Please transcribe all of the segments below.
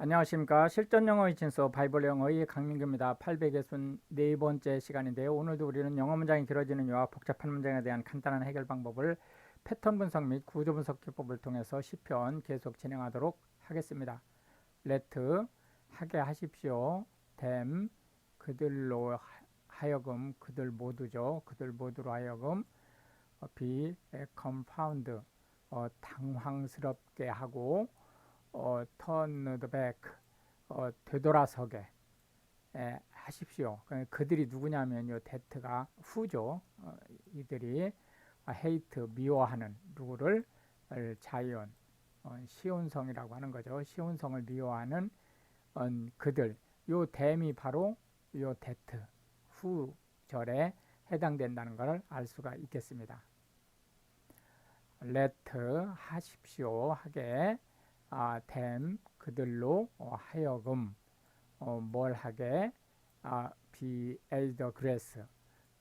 안녕하십니까. 실전 영어 이친서 바이블 영어의 강민규입니다. 864번째 시간인데요. 오늘도 우리는 영어 문장이 길어지는 요와 복잡한 문장에 대한 간단한 해결 방법을 패턴 분석 및 구조 분석 기법을 통해서 시편 계속 진행하도록 하겠습니다. Let 하게 하십시오. Them 그들로 하여금 그들 모두죠. 그들 모두로 하여금 어, be confound 어, 당황스럽게 하고 어, turn the back 어, 되돌아서게 에, 하십시오. 그- 그들이 누구냐면요, 데트가 후죠. 어, 이들이 아, hate 미워하는 누구를 을, 자이언 어, 시온성이라고 하는 거죠. 시온성을 미워하는 어, 그들 요 댐이 바로 요 데트 후절에 해당된다는 것을 알 수가 있겠습니다. let 하십시오 하게 아, 댐 그들로 어, 하여금 어, 뭘 하게 아, be the grass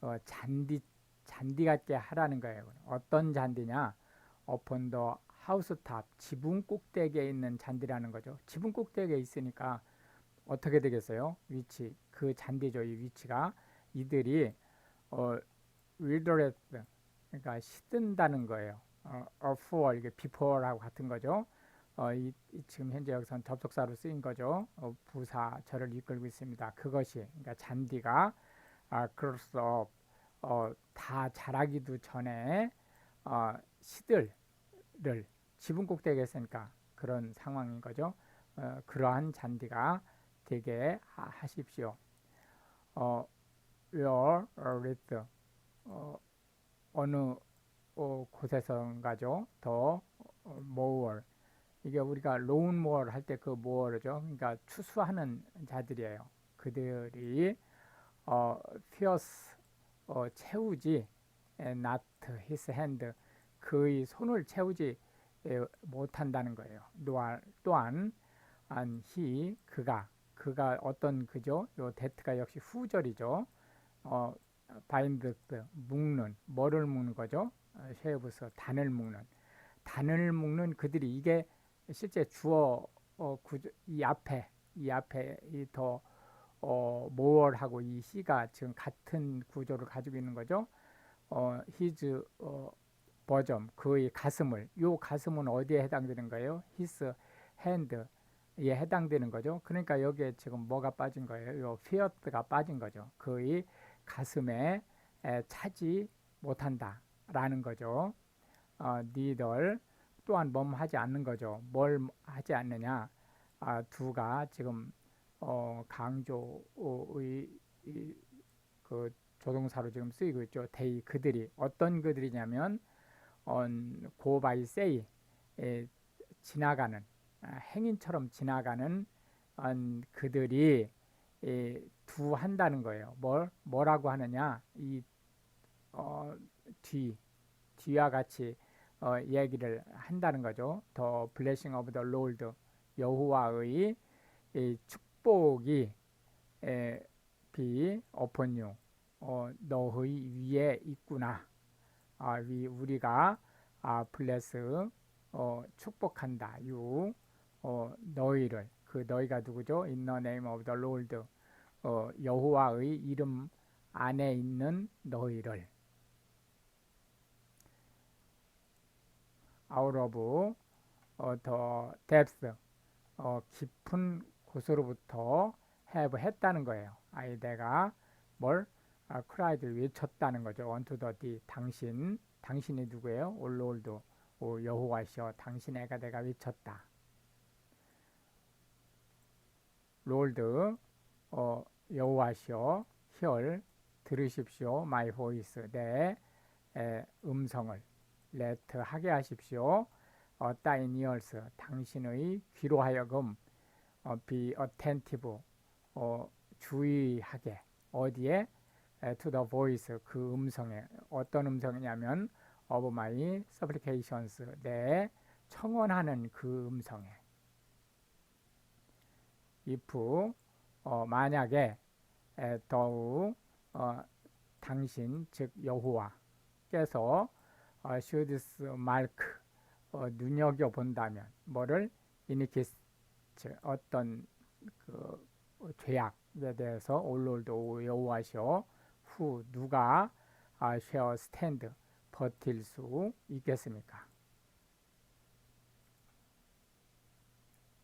어, 잔디 잔디 같게 하라는 거예요. 어떤 잔디냐? upon the housetop 지붕 꼭대기에 있는 잔디라는 거죠. 지붕 꼭대기에 있으니까 어떻게 되겠어요? 위치 그 잔디죠. 이 위치가 이들이 어, wilderness 그러니까 시든다는 거예요. 어, before 이게 before하고 같은 거죠. 어, 이, 이 지금 현재 여기서는 접속사로 쓰인 거죠. 어, 부사절을 이끌고 있습니다. 그것이 그러니까 잔디가 아, up 어, 다 자라기도 전에 어, 시들을 지붕 꼭대기에 있으니까 그런 상황인 거죠. 어, 그러한 잔디가 되게 하, 하십시오. 어, where with 어, 어느 어, 곳에선가죠. 더 어, more 이게 우리가 로운 모어를 할 때 그 모어죠. 그러니까 추수하는 자들이에요. 그들이 어, fierce 어, 채우지 에, not his hand 그의 손을 채우지 에, 못한다는 거예요. 또한 안 he 그가 그가 어떤 그죠? 요 that가 역시 후절이죠. 어, bind 묶는 뭐를 묶는 거죠? 어, 쉐브서 단을 묶는 단을 묶는 그들이 이게 실제 주어 어, 구조, 이 앞에 이 앞에 이더 어, more하고 이 he가 지금 같은 구조를 가지고 있는 거죠. 어, his 어, 버점 그의 가슴을 요 가슴은 어디에 해당되는 거예요? his hand에 해당되는 거죠. 그러니까 여기에 지금 뭐가 빠진 거예요? 요 fear가 빠진 거죠. 그의 가슴에 에, 차지 못한다라는 거죠. 어, neither 또한 뭐하지 않는 거죠. 뭘 하지 않느냐? 아, 두가 지금 어, 강조의 이, 그 조동사로 지금 쓰이고 있죠. they 그들이 어떤 그들이냐면 on go by say 에, 지나가는 아, 행인처럼 지나가는 on, 그들이 에, 두 한다는 거예요. 뭘 뭐라고 하느냐? 이 어, 뒤 뒤와 같이 어, 얘기를 한다는 거죠. 더 블레싱 오브 더 롤드 여호와의 이 축복이 에, 비 어폰 유 어, 너의 위에 있구나. 아, 위 우리가 아, 블레스 어, 축복한다. 유 어, 너희를 그 너희가 누구죠? In the name of the Lord 어, 여호와의 이름 안에 있는 너희를 out of 어, the depth 어, 깊은 곳으로부터 have 했다는 거예요. 아이 내가 뭘 아, cried를 외쳤다는 거죠. the D 당신 당신이 누구예요? 올롤드 오 여호와시여 당신애가 내가 외쳤다. 롤드 어, 여호와시여 혈 들으십시오. my voice 내 에, 음성을 let 하게 하십시오. 어, thine ears 당신의 귀로 하여금 어, be attentive 어, 주의하게 어디에 에, to the voice 그 음성에 어떤 음성이냐면 of my supplications 내 청원하는 그 음성에 if 어, 만약에 에, 더욱 어, 당신 즉 여호와께서 어, should mark 어, 눈여겨 본다면 뭐를 이니키스 fault 어떤 그 죄악에 대해서 올롤드 여호와시오 후 누가 아, shall stand 버틸 수 있겠습니까?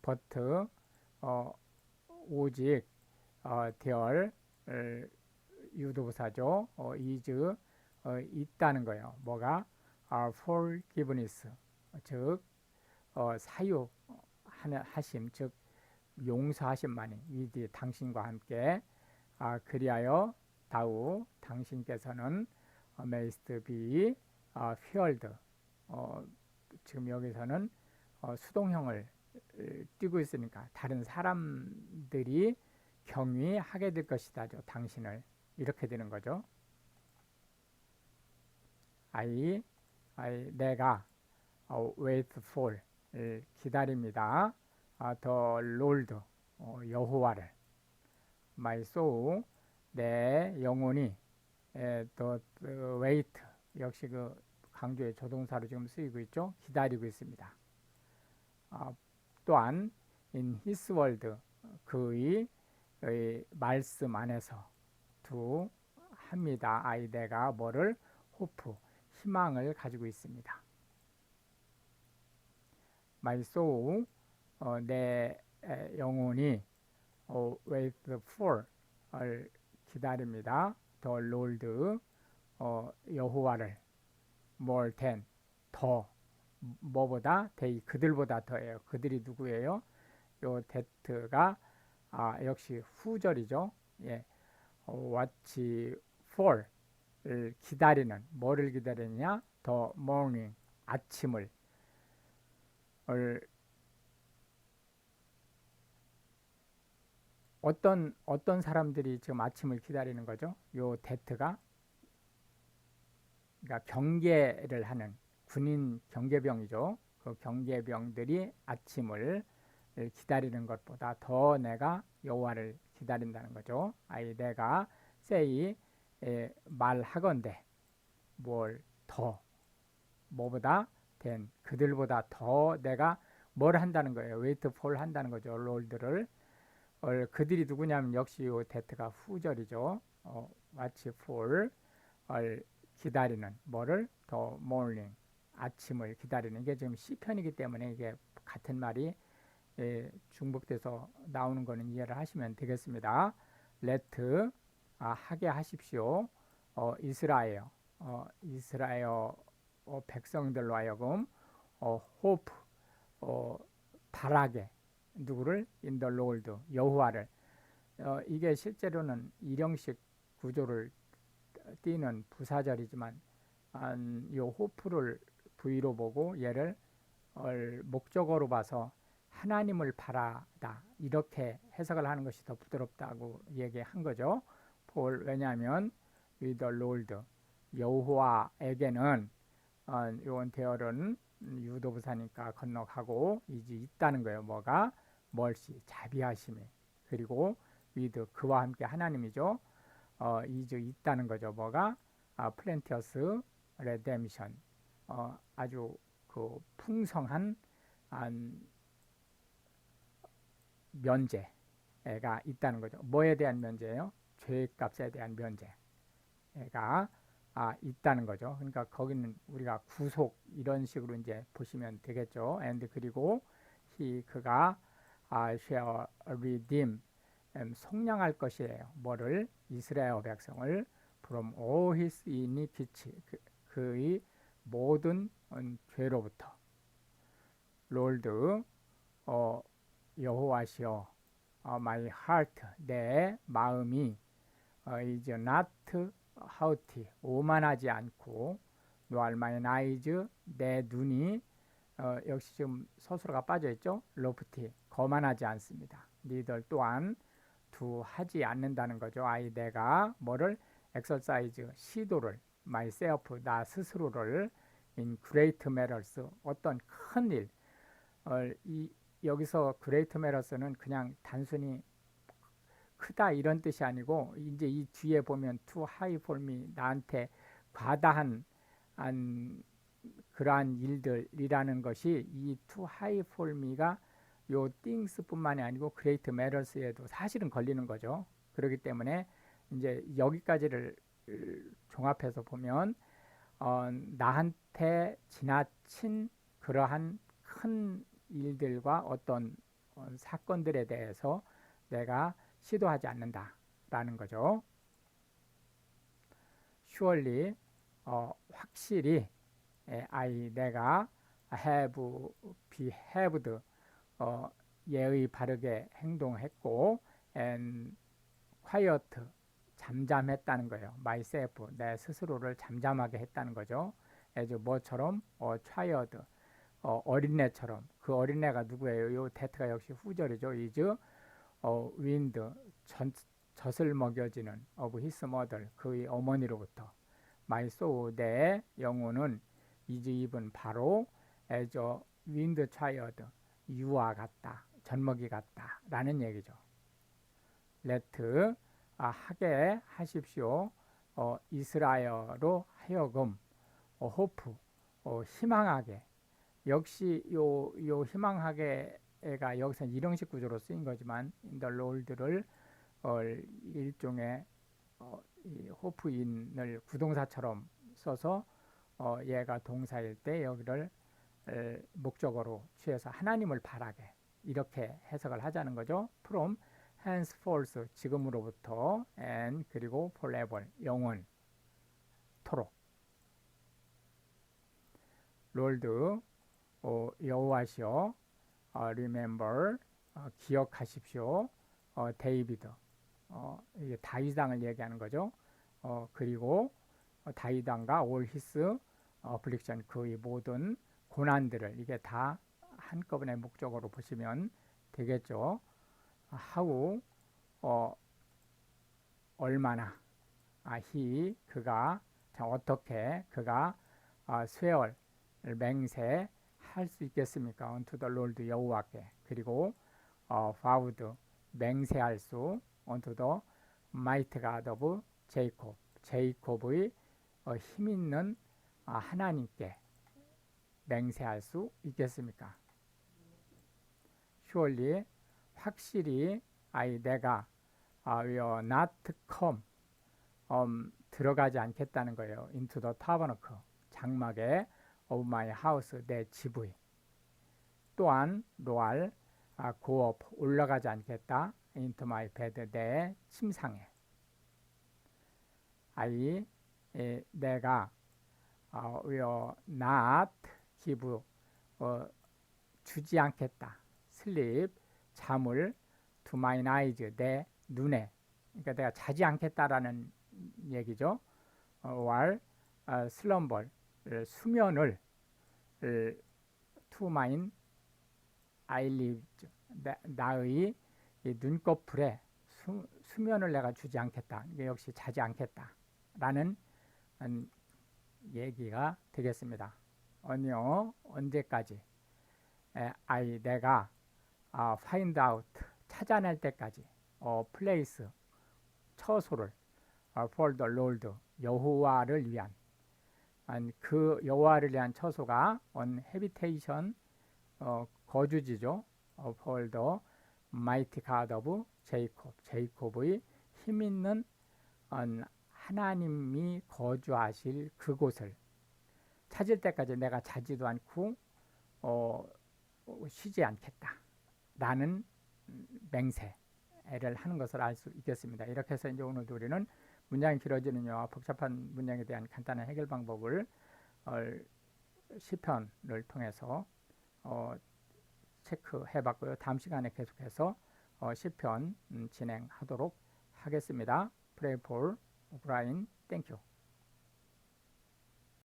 but 어, 오직 어, 될 유도부사죠. 어, is 어, 있다는 거예요. 뭐가 forgiveness 즉 어, 사유 하심 즉 용서하심만이 위디 당신과 함께 아, 그리하여 다우 당신께서는 어, feared 어, 지금 여기서는 어, 수동형을 띄고 있으니까 다른 사람들이 경위하게 될 것이다죠. 당신을 이렇게 되는 거죠. I 내가 어, wait for 기다립니다. 아, the Lord 어, 여호와를 my soul 내 영혼이 the wait 역시 그 강조의 조동사로 지금 쓰이고 있죠. 기다리고 있습니다. 아, 또한 in his word 그의 말씀 안에서 두 합니다. 아이 내가 뭐를 호프 희망을 가지고 있습니다. My soul 어, 내 영혼이 어, wait for을 기다립니다. The Lord 어, 여호와를 more than 더 뭐보다 they 그들보다 더해요. 그들이 누구예요? 요 that가 아, 역시 후절이죠. 예. 어, watch for를 기다리는 뭐를 기다리느냐? the morning 아침을 어떤 어떤 사람들이 지금 아침을 기다리는 거죠? 요 데트가 그러니까 경계를 하는 군인 경계병이죠. 그 경계병들이 아침을 기다리는 것보다 더 내가 여호와를 기다린다는 거죠. 아이 내가 say 말하건대 뭘 더 뭐보다 된 그들보다 더 내가 뭘 한다는 거예요. 웨이트 폴 한다는 거죠. 롤드를 어, 그들이 누구냐면 역시 요 데트가 후절이죠. 어, watch for 을 기다리는 뭐를 더 morning 아침을 기다리는 이게 지금 시편이기 때문에 이게 같은 말이 예, 중복돼서 나오는 거는 이해를 하시면 되겠습니다. let 아, 하게 하십시오. 어, 이스라엘 어, 이스라엘 어, 백성들로 하여금 어, hope 어, 바라게 누구를 the Lord 여호와를 어, 이게 실제로는 일형식 구조를 띠는 부사절이지만 음, 요 호프를 부위로 보고 얘를 목적어로 봐서 하나님을 바라다 이렇게 해석을 하는 것이 더 부드럽다고 얘기한 거죠. 볼 왜냐하면 the Lord 여호와에게는 어, 요원 대열은 유도부사니까 건너가고 이제 있다는 거예요. 뭐가 멀시 자비하심이 그리고 위드 그와 함께 하나님이죠. 어, 이주 있다는 거죠. 뭐가 아, 플랜티어스 레뎀션 어, 아주 그 풍성한 한 면제가 있다는 거죠. 뭐에 대한 면제예요? 죄값에 대한 면제가 아, 있다는 거죠. 그러니까 거기는 우리가 구속 이런 식으로 이제 보시면 되겠죠. and 그리고 he 그가 아, shall redeem 음, 속량할 것이에요. 뭐를 이스라엘 백성을 from all his iniquity 그, 그의 모든 죄로부터 롤드 어, 여호와시여 어, my heart 내 마음이 어, is not haughty 오만하지 않고 nor mine eyes 내 눈이 어, 역시 지금 서술어가 빠져 있죠? lofty 거만하지 않습니다. 니들 또한 두 하지 않는다는 거죠. 아이 내가 뭐를? exercise 시도를 myself 나 스스로를 in great matters 어떤 큰 일. 어, 이 여기서 great matters는 그냥 단순히 크다 이런 뜻이 아니고 이제 이 뒤에 보면 to high for me 나한테 과다한 한 그러한 일들이라는 것이 이 to high for me가 요 things뿐만이 아니고 great matters에도 사실은 걸리는 거죠. 그렇기 때문에 이제 여기까지를 종합해서 보면 어, 나한테 지나친 그러한 큰 일들과 어떤 어, 사건들에 대해서 내가 시도하지 않는다라는 거죠. surely 어, 확실히 에, I 내가 have behaved 어, 예의 바르게 행동했고 and quiet 잠잠했다는 거예요. myself 내 스스로를 잠잠하게 했다는 거죠. as 뭐처럼 어, child 어, 어린애처럼 그 어린애가 누구예요? 요 대트가 역시 후절이죠. is 어, wind 전, 젖을 먹여지는 of his mother 그의 어머니로부터 soul 내 영혼은 is even 바로 a wind child 유아 같다 젖먹이 같다 라는 얘기죠. let 아, 하게 하십시오. 어, 이스라엘로 하여금 어, 호프 어, 희망하게 역시 요, 요 희망하게 가 여기서 일형식 구조로 쓰인 거지만 인더 롤드를 어, 일종의 어, 이 호프인을 구동사처럼 써서 어, 얘가 동사일 때 여기를 에, 목적어로 취해서 하나님을 바라게 이렇게 해석을 하자는 거죠. from henceforth 지금으로부터 and 그리고 forever 영원 토록 롤드 어, 여호와시여 어, remember 어, 기억하십시오. 어, 데이비드 어, 이게 다윗왕을 얘기하는 거죠. 어, 그리고 어, 다윗왕과 all his affliction 그의 모든 고난들을 이게 다 한꺼번에 목적으로 보시면 되겠죠. How 어, 얼마나 아, he 그가 자, 어떻게 그가 아, 쇠얼 맹세 할 수 있겠습니까? unto the Lord 여호와께 그리고 어, vowed 맹세할 수 unto the might God of Jacob 제이콥의 어, 힘 있는 아, 하나님께 맹세할 수 있겠습니까? surely 확실히 아이 내가 아, will not come 음, 들어가지 않겠다는 거예요. into the tabernacle 장막에 of my house 내 집의 또한 로알 아, up 올라가지 않겠다 into my bed 내 침상에 아이 에, 내가 어, will not give 어, 주지 않겠다 sleep 잠을 to mine eyes 내 눈에 그러니까 내가 자지 않겠다라는 얘기죠. 어, while 어, slumber 수면을 eyelids 나, 나의 눈꺼풀에 수, 수면을 내가 주지 않겠다. 역시 자지 않겠다라는 음, 얘기가 되겠습니다. 언요 언제까지? 에, 내가 아, find out 찾아낼 때까지 어, place 처소를 어, for the Lord 여호와를 위한 그 여호와를 위한 처소가 on habitation 어, 거주지죠. 어, for the mighty God of Jacob 제이콥의 힘 있는 어, 하나님이 거주하실 그곳을 찾을 때까지 내가 자지도 않고 어, 쉬지 않겠다. 라는 맹세를 하는 것을 알 수 있겠습니다. 이렇게 해서 이제 오늘 우리는 문장이 길어지는 요 복잡한 문장에 대한 간단한 해결 방법을 어, 시편을 통해서 어, 체크해 봤고요. 다음 시간에 계속해서 어, 시편 음, 진행하도록 하겠습니다. For Brian. Thank you.